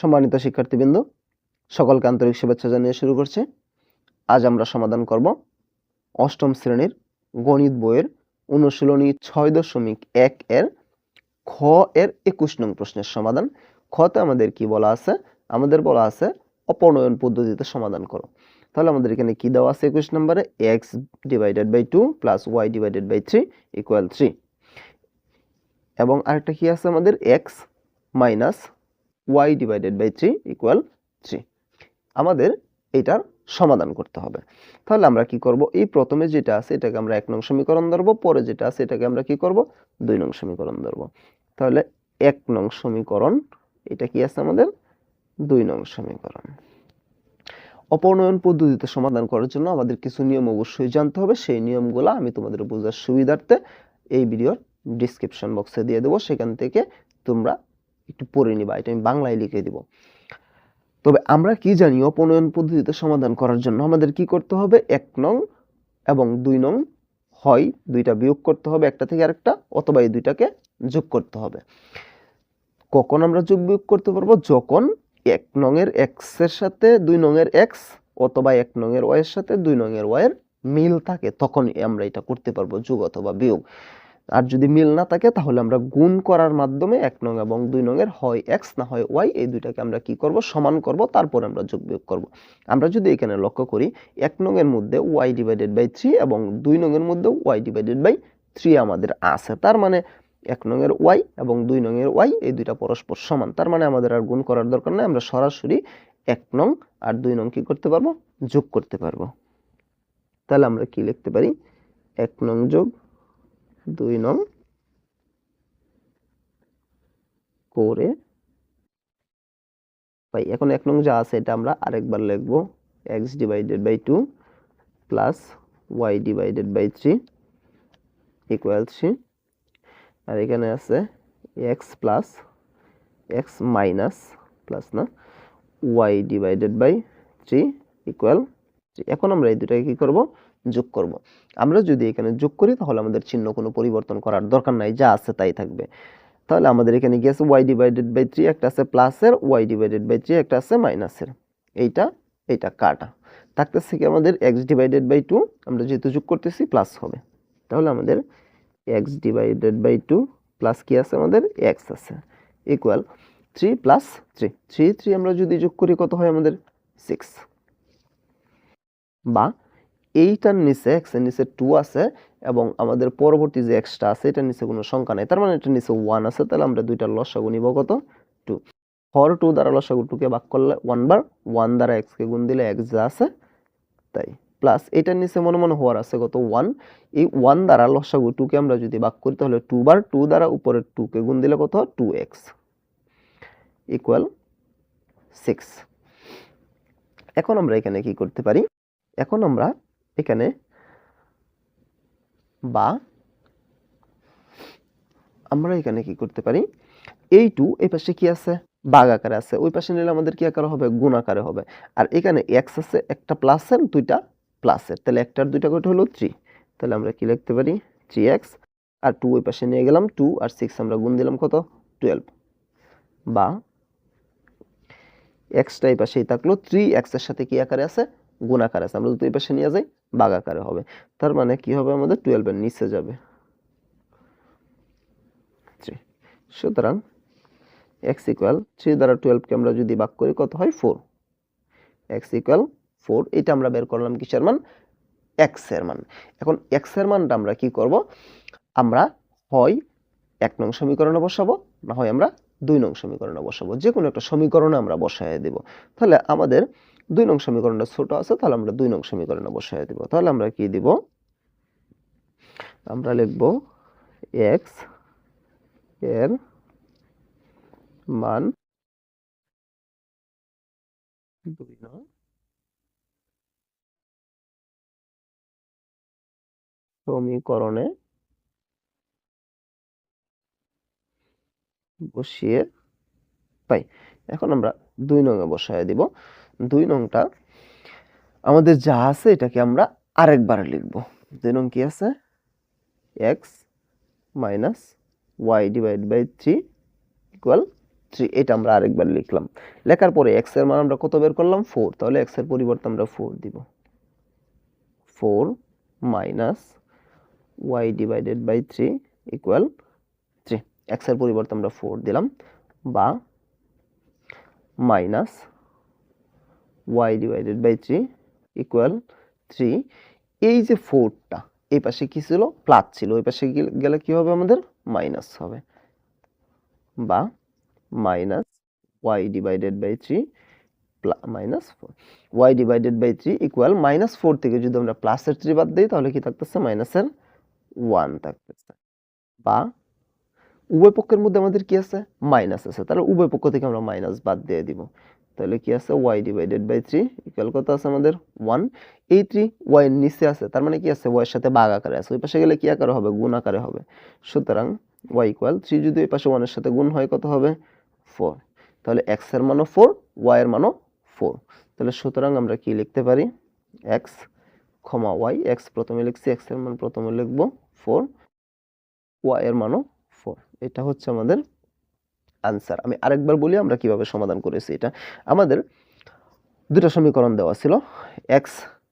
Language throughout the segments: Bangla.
সম্মানিত শিক্ষার্থীবৃন্দ, সকলকে আন্তরিক শুভেচ্ছা জানিয়ে শুরু করছি। আজ আমরা সমাধান করব অষ্টম শ্রেণির গণিত বইয়ের অনুশীলনী ছয় দশমিক এক এর খ এর একুশ নং প্রশ্নের সমাধান। খতে আমাদের কি বলা আছে? আমাদের বলা আছে অপনয়ন পদ্ধতিতে সমাধান করো। তাহলে আমাদের এখানে কি দেওয়া আছে একুশ নম্বরে? X divided by two plus Y divided by three equal three. এবং আরেকটা কি আছে আমাদের? X minus Y divided by three equal three আমাদের এটার সমাধান করতে হবে। তাহলে আমরা কি করব? এই প্রথমে যেটা আছে, এটাকে আমরা এক নং সমীকরণ ধরবো। পরে যেটা আছে, এটাকে আমরা কি করব? দুই নং সমীকরণ ধরবো। তাহলে এক নং সমীকরণ, এটা কি আছে আমাদের? দুই নং সমীকরণ। অপনয়ন পদ্ধতিতে সমাধান করার জন্য আমাদের কিছু নিয়ম অবশ্যই জানতে হবে। সেই নিয়মগুলো আমি তোমাদের বোঝার সুবিধার্থে এই ভিডিওর ডিসক্রিপশন বক্সে দিয়ে দেবো। সেখান থেকে তোমরা একটু পড়ে নিবা, এটা আমি বাংলায় লিখে দিব। তবে আমরা কি জানি অপনয়ন পদ্ধতিতে সমাধান করার জন্য আমাদের কি করতে হবে? এক নং এবং দুই নং হয় দুইটা বিয়োগ করতে হবে একটা থেকে আরেকটা, অথবা এই দুইটাকে যোগ করতে হবে। কখন আমরা যোগ বিয়োগ করতে পারব? যখন এক নংয়ের এক্সের সাথে দুই নংয়ের এক্স অথবা এক নংয়ের ওয়াই এর সাথে দুই ওয়াই এর মিল থাকে, তখনই আমরা এটা করতে পারব, যোগ অথবা বিয়োগ। আর যদি মিল না থাকে, তাহলে আমরা গুণ করার মাধ্যমে এক নং এবং দুই নংয়ের হয় এক্স না হয় ওয়াই এই দুইটাকে আমরা কি করব? সমান করব, তারপর আমরা যোগ বিয়োগ করব। আমরা যদি এখানে লক্ষ্য করি, এক নংয়ের মধ্যে ওয়াই ডিভাইডেড বাই থ্রি এবং দুই নংয়ের মধ্যে ওয়াই ডিভাইডেড বাই থ্রি আমাদের আছে। তার মানে এক নংয়ের ওয়াই এবং দুই নংয়ের ওয়াই এই দুইটা পরস্পর সমান। তার মানে আমাদের আর গুণ করার দরকার নেই, আমরা সরাসরি এক নং আর দুই নং কি করতে পারব? যোগ করতে পারব। তাহলে আমরা কি লিখতে পারি? এক নং যোগ দুই নং করে পাই এখন এক নং যা আছে এটা আমরা আরেকবার লিখব। X divided by two plus Y divided by three equal three আর এখানে আছে X plus X minus plus না Y divided by three equal এখন আমরা এই দুটাকে কি করব? যোগ করব। আমরা যদি এখানে যোগ করি, তাহলে আমাদের চিহ্ন কোনো পরিবর্তন করার দরকার নাই, যা আছে তাই থাকবে। তাহলে আমাদের এখানে আছে? ওয়াই ডিভাইডেড বাই থ্রি একটা আছে প্লাসের ওয়াই ডিভাইডেড বাই থ্রি একটা আছে মাইনাসের এইটা এইটা কাটা। থাকতেছে কি আমাদের এক্স ডিভাইডেড বাই টু আমরা যেহেতু যোগ করতেছি প্লাস হবে। তাহলে আমাদের X divided by two plus কি আছে? আমাদের এক্স আছে। Equal three plus three three three আমরা যদি যোগ করি, কত হয় আমাদের? সিক্স বা এইটার নিচে এক্সের নিচে টু আছে এবং আমাদের পরবর্তী যে এক্সটা আছে, এটার নিচে কোনো সংখ্যা নেই। তার মানে এটার নিচে ওয়ান আছে, তাহলে আমরা দুইটার লসাগু নিব কত? টু হর টু দ্বারা লসাগু টুকে ভাগ করলে ওয়ান বার ওয়ান দ্বারা এক্সকে গুণ দিলে এক্স যা আছে, তাই। প্লাস এটার নিচে মনে মনে হওয়ার আছে কত? ওয়ান এই ওয়ান দ্বারা লসাগু টুকে আমরা যদি ভাগ করি, তাহলে টু বার টু দ্বারা উপরের টুকে গুণ দিলে কত? টু এক্স ইকুয়াল সিক্স এখন আমরা এখানে কি করতে পারি? এখন আমরা এখানে বা আমরা এখানে কি করতে পারি? এই টু, এই পাশে কি আছে? বাঘ আকারে আছে। ওই পাশে নিলে আমাদের কি আকারে হবে? গুণ আকারে হবে। আর এখানে এক্স আছে, একটা প্লাসের দুইটা প্লাসের তাহলে একটার দুইটা করে হলো? থ্রি তাহলে আমরা কি লিখতে পারি? থ্রি এক্স আর টু ওই পাশে নিয়ে গেলাম টু আর সিক্স আমরা গুণ দিলাম কত? টুয়েলভ বা এক্সটা এই পাশেই থাকল থ্রি এক্সের সাথে কি আকারে আছে? গুণ আকারে আছে। আমরা যদি এই পাশে নিয়ে যাই বাঘ হবে। তার মানে কি হবে আমাদের? টুয়েলভের নিচে যাবে। সুতরাং এক্স ইকুয়াল থ্রি দ্বারা টুয়েলভকে আমরা যদি ভাগ করি, কত হয়? ফোর এক্স ইকুয়াল ফোর এটা আমরা বের করলাম কিসের মান? এক্সের মান। এখন এক্সের মানটা আমরা কি করব? আমরা হয় এক নং সমীকরণে বসাবো, না হয় আমরা দুই নং সমীকরণে বসাবো। যে কোনো একটা সমীকরণে আমরা বসায় দেব। তাহলে আমাদের দুই নং সমীকরণটা ছোট আছে, তাহলে আমরা দুই নং সমীকরণে বসায় দেব। তাহলে আমরা কি দিব? আমরা লিখব এক্সের মান দুই নং সমীকরণে বসিয়ে পাই। এখন আমরা দুই নঙে বসায় দিব। দুই নংটা। আমাদের যা আছে এটাকে আমরা আরেকবার লিখব। দুই নং কি আছে? X minus Y divide by three equal three এটা আমরা আরেকবার লিখলাম। লেখার পরে এক্সের মান আমরা কত বের করলাম? ফোর তাহলে এক্সের পরিবর্তে আমরা ফোর দিব। Four minus Y divided by three equal three এক্সের পরিবর্তে আমরা ফোর দিলাম বা minus Y divided by three equal three এই যে ফোরটা এই পাশে কি ছিল? প্লাস ছিল। ওই পাশে গেলে- কি হবে আমাদের? মাইনাস হবে। বা minus Y divided by three minus four Y divided by three equal minus four থেকে যদি আমরা প্লাসের থ্রি বাদ দিই, তাহলে কি থাকতেছে? মাইনাসের ওয়ান থাকতেছে। বা উভয় পক্ষের মধ্যে আমাদের কি আছে? মাইনাস আছে। তাহলে উভয় পক্ষ থেকে আমরা মাইনাস বাদ দিয়ে দিব। তাহলে কি আছে? Y divided by three equal কত আছে আমাদের? ওয়ান এই থ্রি এর নিচে আছে, তার মানে কি আছে? ওয়াই এর সাথে বাঘ আকারে আছে, ওই পাশে গেলে কি আকারে হবে? গুণ আকারে হবে। সুতরাং ওয়াই ইকুয়াল থ্রি যদি ওই পাশে ওয়ানের সাথে গুণ হয়, কত হবে? ফোর তাহলে এক্সের মানও ফোর এর মানও ফোর তাহলে সুতরাং আমরা কি লিখতে পারি? এক্স ক্ষমা ওয়াই এক্স প্রথমে লিখছি এক্সের মান প্রথমে লিখব ফোর এর মানও ফোর এটা হচ্ছে আমাদের আনসার আমি আরেকবার বলি, আমরা কীভাবে সমাধান করেছি এটা। আমাদের দুটো সমীকরণ দেওয়া ছিল X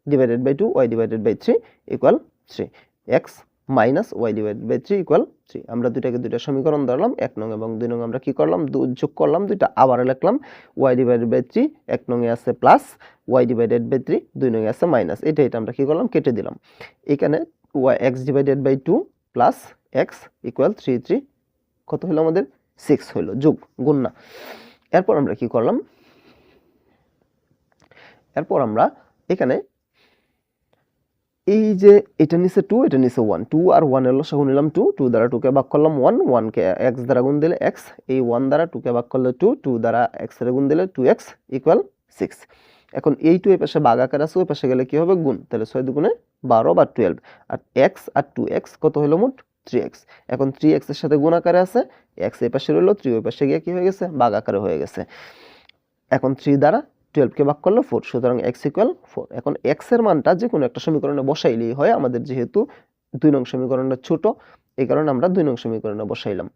divided by two Y divided by three equal three X minus Y divided by three equal three আমরা দুটাকে দুইটা সমীকরণ ধরলাম, এক নং এবং দুই নং আমরা কি করলাম? দু- যোগ করলাম, দুইটা আবার লিখলাম। ওয়াই ডিভাইডেড বাই থ্রি এক নংয়ে আছে plus Y divided by three দুই নংয়ে আছে মাইনাস এটা এটা আমরা কি করলাম? কেটে দিলাম। এখানে Y X divided by two plus X equal three three কত হলো আমাদের? সিক্স হলো যোগ, গুণ না। এরপর আমরা কি করলাম? এরপর আমরা এখানে এই যে এটা নিচে টু এটা নিচে ওয়ান টু আর ওয়ানের লসাগু নিলাম টু টু দ্বারা টুকে ভাগ করলাম ওয়ান ওয়ানকে এক্স দ্বারা গুণ দিলে এক্স এই ওয়ান দ্বারা টুকে ভাগ করলে টু টু দ্বারা এক্সের গুণ দিলে টু এক্স ইকুয়াল সিক্স এখন এই টু এই পাশে ভাগ আকার আছে, ওই পাশে গেলে কি হবে? গুণ। তাহলে ছয় দুগুণে বারো বা টুয়েলভ আর এক্স আর টু এক্স কত হলো মোট? থ্রি এক্স এখন থ্রি এক্সের সাথে গুণ আকারে আছে এক্স এই পাশে রইল থ্রি ওই পাশে গিয়ে কি হয়ে গেছে? বাঘ আকারে হয়ে গেছে। এখন থ্রি দ্বারা টুয়েলভকে ভাগ করল ফোর সুতরাং এক্স ইকুয়াল ফোর এখন এক্সের মানটা যে কোনো একটা সমীকরণে বসাইলেই হয়, আমাদের যেহেতু দুই নং সমীকরণটা ছোট, এই কারণে আমরা দুই নং সমীকরণে বসাইলাম।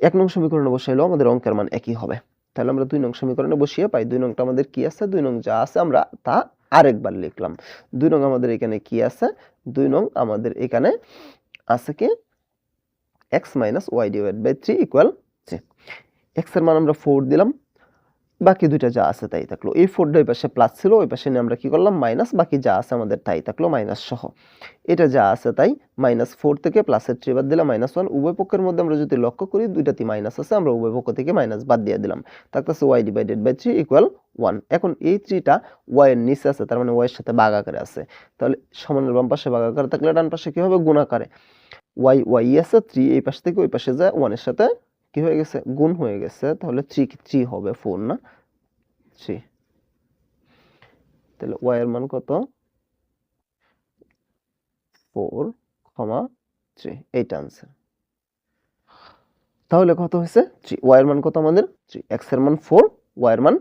এক নং সমীকরণে বসাইলেও আমাদের অঙ্কের মান একই হবে। তাহলে আমরা দুই নং সমীকরণে বসিয়ে পাই, দুই নংটা আমাদের কি আছে? দুই নং যা আছে আমরা তা আরেকবার লিখলাম। দুই নং আমাদের এখানে কি আছে? দুই নং আমাদের এখানে আছে কি? X minus Y divide by three equal three এক্সের মান আমরা ফোর দিলাম, বাকি দুইটা যা আছে তাই থাকল। এই ফোরটা ওই পাশে প্লাস ছিল, ওই পাশে নিয়ে আমরা কি করলাম? মাইনাস বাকি যা আছে আমাদের তাই থাকল মাইনাস সহ। এটা যা আছে তাই মাইনাস ফোর থেকে প্লাসের থ্রি বাদ দিলাম মাইনাস ওয়ান উভয় পক্ষের মধ্যে আমরা যদি লক্ষ্য করি দুইটাতে মাইনাস আছে, আমরা উভয় পক্ষ থেকে মাইনাস বাদ দিয়ে দিলাম। থাকতেছে Y divided by three equal one এখন এই থ্রিটা ওয়াই এর নিচে আছে, তার মানে ওয়াই এর সাথে বাঘ আকারে আছে। তাহলে সমানের বাম পাশে বাঘ আকারে থাকলে ডান পাশে কি হবে? গুণ আকারে ওয়াই ওয়াই আছে থ্রি এই পাশ থেকে ওই পাশে যায় ওয়ানের সাথে কি হয়ে গেছে? গুণ হয়ে গেছে, তাহলে থ্রি থ্রি হবে ফোর না? থ্রি তাহলে ওয়াই এর মান কত? ফোর ক্ষমা থ্রি এইটা আনসার তাহলে কত হয়েছে? থ্রি ওয়াই এর মান কত আমাদের? থ্রি এক্সের মান ফোর ওয়াই এর মান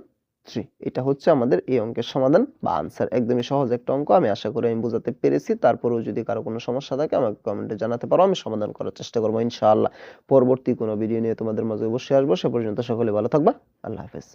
থ্রি। এটা হচ্ছে আমাদের এই অঙ্কের সমাধান বা আনসার একদমই সহজ একটা অঙ্ক, আমি আশা করি আমি বোঝাতে পেরেছি। তারপরেও যদি কারও কোনো সমস্যা থাকে, আমাকে কমেন্টে জানাতে পারো, আমি সমাধান করার চেষ্টা করব, ইনশাআল্লাহ। পরবর্তী কোনো ভিডিও নিয়ে তোমাদের মাঝে অবশ্যই আসব। সে পর্যন্ত সকলে ভালো থাকবা। আল্লাহ হাফেজ।